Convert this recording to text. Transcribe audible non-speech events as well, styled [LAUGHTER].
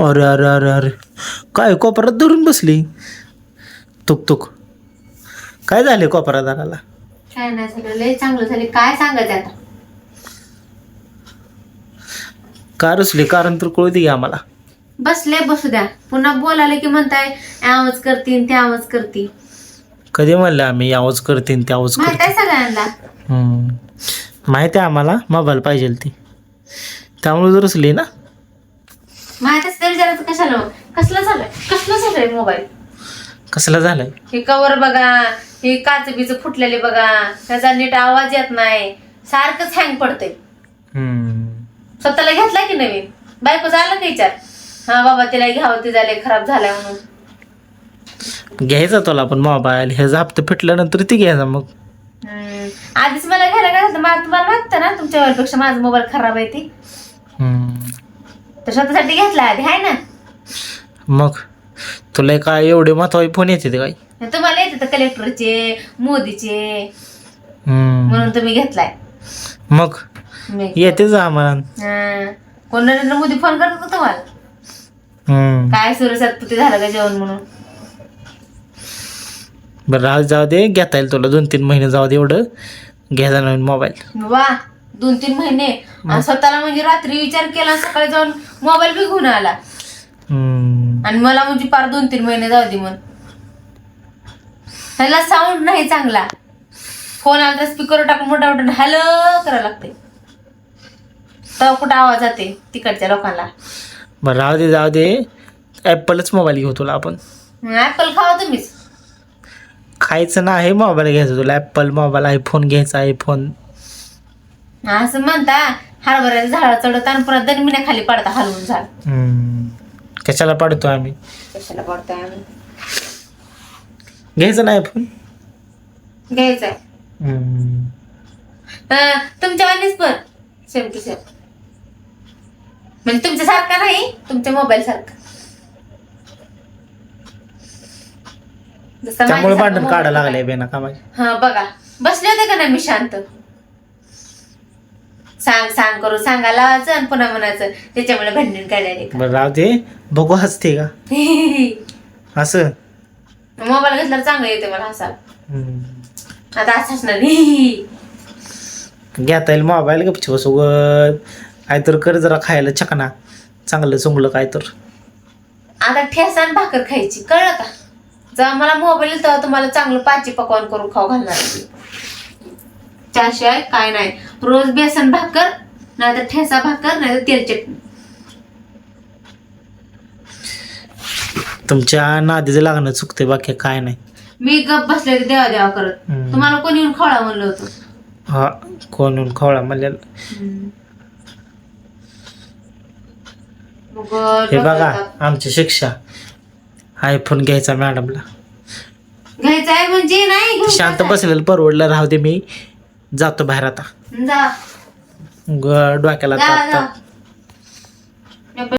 अरे अरे अरे अरे. काय कोपऱ्यात धरून बसली? तुक तुक. काय झाले कोपरा दाराला काय नाही झालं लय चांगलं झाले. काय सांगायचं आता? का रुसली कारण तर कळू दे की आम्हाला. बसले बसू द्या. पुन्हा बोलायला की म्हणताय आवाज करतीन ते आवाज करती कधी म्हणलं आम्ही आवाज करतीन ते आवाज माहीत आहे सगळ्यांना. हम्म. माहिती आहे आम्हाला मोबाईल पाहिजे ती. त्यामुळे जर रुसली ना? माहीत जरा कशाला कसलं झालंय कसलं झालंय मोबाईल? कसला झालंय? हे कवर बघा हे काच बीच फुटलेले बघा त्याचा नीट आवाज येत नाही सारखंच हँग पडतंय. स्वतःला घेतला की नवीन? बायको झाला का विचार? हा बाबा तिला घ्यावं ते झाले खराब झालाय म्हणून. घ्यायचा तुला पण मोबाईल हे हप्ते फिटल्यानंतर ती घ्यायचा मग. हम्म. आधीच मला घ्यायला काय झालं? मला तुम्हाला वाटतं ना तुमच्या वेळेपेक्षा माझा मोबाईल खराब आहे ती. हम्म. तर स्वतःसाठी घेतला आधी आहे ना? मग तुला काय एवढे महत्त्वाचे फोन येते ते काय? तुम्हाला येते तर कलेक्टरचे मोदीचे. हम्म. म्हणून तुम्ही घेतलाय. मग मी- येतेच आम्हाला हा. कोण नरेंद्र मोदी फोन करत तुम्हाला? हम्म. काय सुरसातपुती झालं का जेवण म्हणून? बरं आज जाऊ दे घेता येईल तुला. दोन तीन महिने जाऊ दे एवढं. घ्यायचा नवीन मोबाईल वा दोन तीन महिने. आणि स्वतःला म्हणजे रात्री विचार केला आणि सकाळी जाऊन मोबाईल बी घेऊन आला. हम्म. आणि मला म्हणजे पार दोन तीन महिने जाऊ दे मग ह्याला साऊंड नाही चांगला. फोन आला तर स्पीकर टाकून मोठा मोठा हॅलो करायला लागते. तेव्हा कुठं आवाज जाते? तिकडच्या लोकांना. बरं राहू दे जाऊ दे. ॲपलच मोबाईल घेऊ तुला आपण. ऍपल खावा तुम्हीच. खायचं नाही मोबाईल घ्यायचा तुला. ॲपल मोबाईल आयफोन घ्यायचा आयफोन असं म्हणता हरभऱ्याच्या झाडा चढत आणि पुन्हा दरमिन्या खाली पडता हलवून झाड. हम्म. कशाला पाडतो आम्ही? कशाला पडतोय आम्ही? घ्यायचं नाही आयफोन घ्यायचंय अं, तुमच्या वाणीच पण सेम टू सेम. म्हणजे तुमच्या सारखा नाही तुमच्या मोबाईल सारखा. जसा त्यामुळे माझ्यासारखा भांडण mobile काढायला बेना कामाचे हा बघा. बसले होते का नाही मी शांत? सांग सांग करू सांगायला लावायचं आणि पुन्हा म्हणायचं त्याच्यामुळे भांडण काढायला बरं राहू दे. बघू हसते का? [LAUGHS] असं. मोबाईल घेतल्यावर चांगलं येते मला हसायला. हम्म. आता असं हसणार नाही. घेता येईल मोबाईल गपची बसू काय तर कर जरा खायला चकना चांगलं चुंगलं काय तर आता ठेसा आणि भाकर खायची कळलं का? जेव्हा मला मोबाईल येईल तेव्हा तुम्हाला चांगलं पाची पकवान करून खाऊ घालणार. त्याशिवाय काय नाही. रोज बेसन भाकर नाहीतर ठेसा भाकर नाहीतर तेल चटणी. तुमच्या नादीचं लागणं चुकते बाकी काय नाही. मी गप बसले देवा देवा करत. हम्म. तुम्हाला कोणी येऊन खवळा म्हणलं होतं? हा कोण खवळा म्हणल्या मग हे बघा ताप. आमची शिक्षा. आयफोन घ्यायचा मॅडमला घ्यायचं आहे म्हणजे नाही घेऊन शांत. बसलेलं परवडलं राहू दे मी. जातो बाहेर आता. जा. ग- डोक्याला जा ताप जा. ताप.